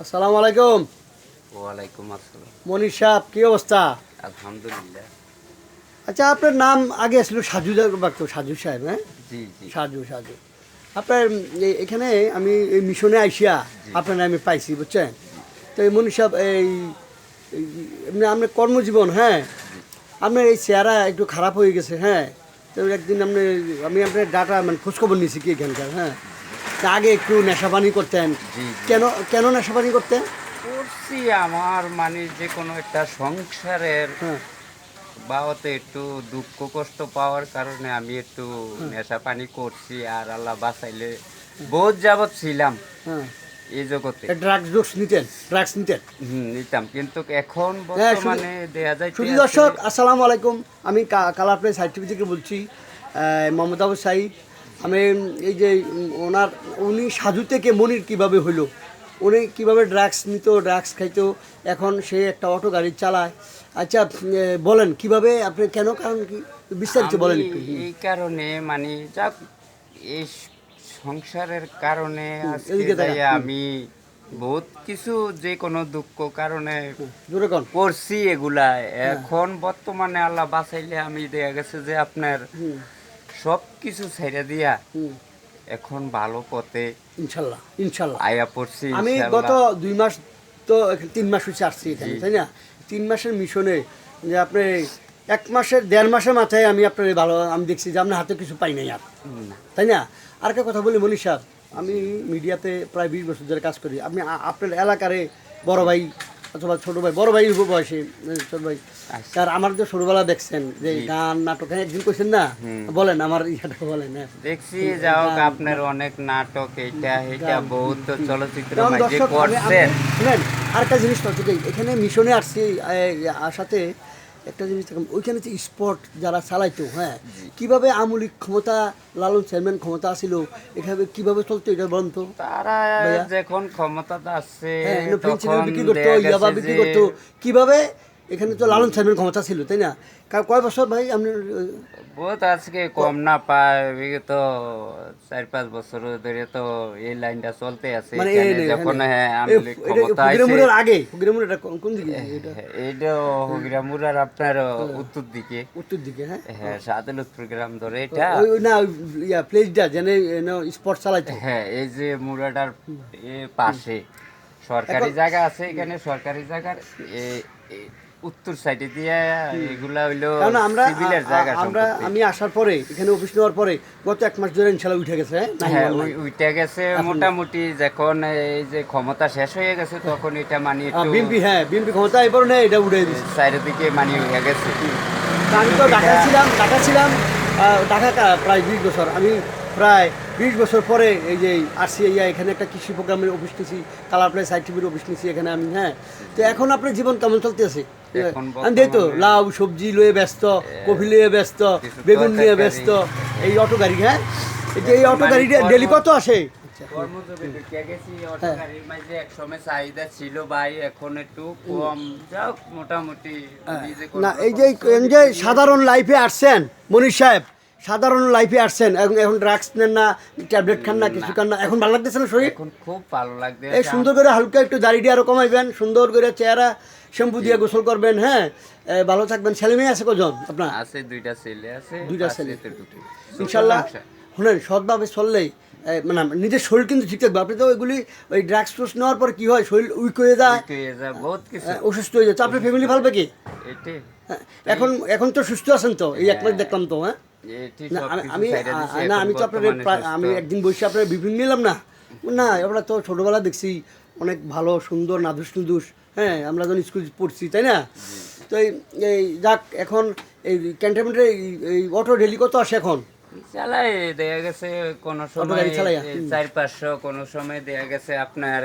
আসসালামু আলাইকুম। ওয়ালাইকুম আসসালাম। মনির সাহেব কি অবস্থা? আলহামদুলিল্লাহ। আচ্ছা আপনার নাম আগে ছিল সাজু বাক্ত সাজু সাহেব হ্যাঁ? জি জি। সাজু সাজু। আপনার এখানে আমি এই মিশনে আইসিয়া আপনার নামে পাইছি বুঝছেন? তো এই মনির সাহেব এই আপনার কর্মজীবন হ্যাঁ? আপনার এই চেহারা একটু খারাপ হয়ে গেছে হ্যাঁ? তো একদিন আপনি আমি আপনার ডাটা মানে খোঁজখবর নিয়েছি কি এখানকার হ্যাঁ? আগে একটু নেশাপানি করতেন। কেন কেন নেশাপানি করতেন? করছি আমার মানে যে কোনো একটা সংসারের হ্যাঁ। বাবাতে একটু দুঃখ কষ্ট পাওয়ার কারণে আমি একটু নেশা পানি করছি আর আল্লাহ বাঁচাইলে বহুত যাবৎ ছিলাম। হ্যাঁ। এই জগতে। ড্রাগস ডোজ নিতেন ড্রাগস নিতেন। হুম, নিতাম। কিন্তু এখন হ্যাঁ, বর্তমানে দেয়া যায় শুধু দর্শক আসসালামু আলাইকুম। আমি কালার প্লে সাইড থেকে বলছি মোহাম্মদ আবু সাইদ। আমি এই যে ওনার উনি সাধু থেকে মনির কীভাবে হলো উনি কীভাবে ড্রাগস নিত ড্রাগস খাইতো? এখন সে একটা অটো গাড়ি চালায়। আচ্ছা বলেন কীভাবে আপনি কেন কারণ কি? বিস্তারিত বলেন এই কারণে মানে যাক এই সংসারের কারণে আমি বহুত কিছু যে কোনো দুঃখ কারণে করছি এগুলা। হ্যাঁ। এখন বর্তমানে আল্লাহ বাঁচাইলে আমি দেখা গেছে যে আপনার সব কিছু ছেড়ে দিয়া এখন ভালো পথে ইনশাল্লাহ ইনশাল্লাহ। আয়া পড়ছি আমি গত দুই মাস তো তিন মাস হচ্ছে আসছি এখানে তাই না? তিন মাসের মিশনে যে আপনি এক মাসের দেড় মাসের মাথায় আমি আপনার ভালো আমি দেখছি যে আপনার হাতে কিছু পাই নাই আর। তাই না? আর একটা কথা বলি মনীষ সাহেব আমি মিডিয়াতে প্রায় বিশ বছর ধরে কাজ করি। আপনি আপনার এলাকারে বড় ভাই অথবা ছোট ভাই বড় ভাই বয়সে ছোট ভাই। স্যার আর আমার যে ছোটবেলা দেখছেন যে গান নাটক হ্যাঁ, একদিন কইছেন না? বলেন আমার ইয়াটা বলেন হ্যাঁ। দেখছি যাও আপনার অনেক নাটক এটা এটা বহুত চলচ্চিত্র মাঝে করছেন। শুনেন আরেকটা জিনিস তো এখানে মিশনে আসছি সাথে একটা জিনিস দেখলাম ওইখানে যে স্পট যারা চালাইতো হ্যাঁ কীভাবে আমলিক ক্ষমতা লালন চেয়ারম্যান ক্ষমতা আসিল এখানে কীভাবে চলতো এটা বলুন তো তারা? যখন ক্ষমতা আসছে হ্যাঁ বিক্রি করতো ইয়াবা বিক্রি করতো কীভাবে এখানে তো লালন চেয়ারম্যান ক্ষমতা ছিল তাই না? কয় বছর ভাই আপনি বহুত আজকে কম না পায় বিগত চার পাঁচ বছর ধরে তো এই লাইনটা চলতে আছে মানে যখন হ্যাঁ আগে কোন- দিকে এটা? এইটা হগিরামুরার আপনার উত্তর দিকে। উত্তর দিকে হ্যাঁ? হ্যাঁ সাদুলপুর গ্রাম ধরে এটা। না ইয়া প্লেসটা যেন স্পট চালাইতো। হ্যাঁ এই যে মুরাটার পাশে। সরকারি জায়গা আছে এখানে সরকারি জায়গার উত্তর সাইডে দিয়ে এগুলা হইল কারণ আমরা জায়গা আমরা আমি আসার পরে এখানে অফিস নেওয়ার পরে গত এক মাস ধরে ইনশাল্লাহ উঠে গেছে হ্যাঁ? ওইটা গেছে মোটামুটি যখন এই যে ক্ষমতা শেষ হয়ে গেছে তখন এটা মানে একটু বিএনপি হ্যাঁ বিএনপি ক্ষমতা এবার নেই এটা উঠে দিচ্ছে চারিদিকে মানে হয়ে গেছে। আমি তো ঢাকা ছিলাম ঢাকা ছিলাম ঢাকা প্রায় বিশ বছর। আমি প্রায় বিশ বছর পরে এই যে আসছি ইয়া এখানে একটা কৃষি প্রোগ্রামের অফিস নিয়েছি কালার প্লাই সাইড টিভির অফিস নিয়েছি এখানে আমি হ্যাঁ। তো এখন আপনার জীবন কেমন চলতেছে? এখন আমি তো লাউ সবজি লয়ে ব্যস্ত কফি লয়ে ব্যস্ত বেগুন নিয়ে ব্যস্ত। এই অটো গাড়ি হ্যাঁ? এই অটো মানে গাড়ি কর্ম- ডেলি কত আসে? অটো হ্যাঁ। না এই যে এই যে সাধারণ লাইফে আসছেন মনীষ সাহেব সাধারণ লাইফে আসছেন এখন এখন ড্রাগস নেন না ট্যাবলেট খান না কিছু খান না এখন ভালো লাগতেছে না শরীর? এখন খুব ভালো লাগবে এই সুন্দর করে হালকা একটু দাড়িটি আরও কমাইবেন সুন্দর করে চেহারা শ্যাম্পু দিয়ে গোসল করবেন হ্যাঁ? ভালো থাকবেন। ছেলে মেয়ে আছে কজন আপনার? আছে দুইটা ছেলে আছে দুইটা ছেলে। ইনশাল্লাহ শুনেন সৎভাবে চললেই মানে নিজের শরীর কিন্তু ঠিক থাকবে। আপনি তো ওইগুলি ওই ড্রাগস টুস নেওয়ার পর কি হয়? শরীর উইক হয়ে যায়। অসুস্থ হয়ে যায়। তো আপনার ফ্যামিলি ভালো কি হ্যাঁ, এখন এখন তো সুস্থ আছেন তো? এই এক মাস দেখলাম তো হ্যাঁ? আমি না আমি তো আপনার আমি একদিন বসে আপনার বিভিন্ন নিলাম না। না আমরা তো ছোটবেলা দেখছি অনেক ভালো সুন্দর নাদুস নুদুস হ্যাঁ আমরা যখন স্কুল পড়ছি তাই না? তো এই যাক এখন এই ক্যান্টনমেন্টের এই অটো ডেলি কত আসে এখন? চালাই দেয়া গেছে কোন সময় চার পাঁচশো কোন সময় দেয়া গেছে আপনার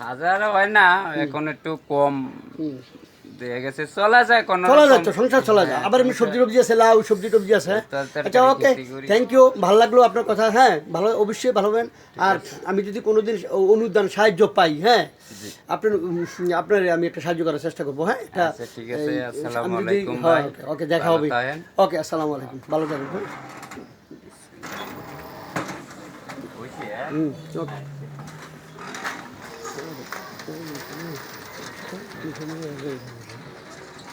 হাজার হয় না এখন একটু কম। গেছে চলা যায় কোন চলা যায় তো সংসার চলা যায়। আবার এমনি সবজি টবজি আছে লাউ সবজি টবজি আছে? আচ্ছা ওকে থ্যাংক ইউ ভালো লাগল আপনার কথা হ্যাঁ ভালো অবশ্যই ভালো হবেন। আর আমি যদি কোনোদিন অনুদান সাহায্য পাই হ্যাঁ আপনার আপনার আমি একটা সাহায্য করার চেষ্টা করব হ্যাঁ আচ্ছা, ঠিক আছে। আসসালামু আলাইকুম ভাই। ওকে, দেখা হবে। ওকে আসসালামু আলাইকুম ভালো থাকবেন হ্যাঁ? হুম ওকে।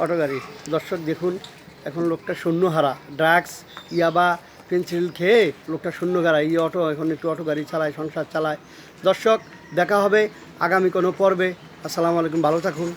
অটো গাড়ি। দর্শক, দেখুন, এখন লোকটা শূন্য হারা ড্রাগস, ইয়াবা, পেন্সিল খেয়ে লোকটা শূন্য গাড়া এই অটো এখন একটু অটো গাড়ি চালায়, সংসার চালায়। দর্শক, দেখা হবে আগামী কোনো পর্বে। আসসালামু আলাইকুম, ভালো থাকুন।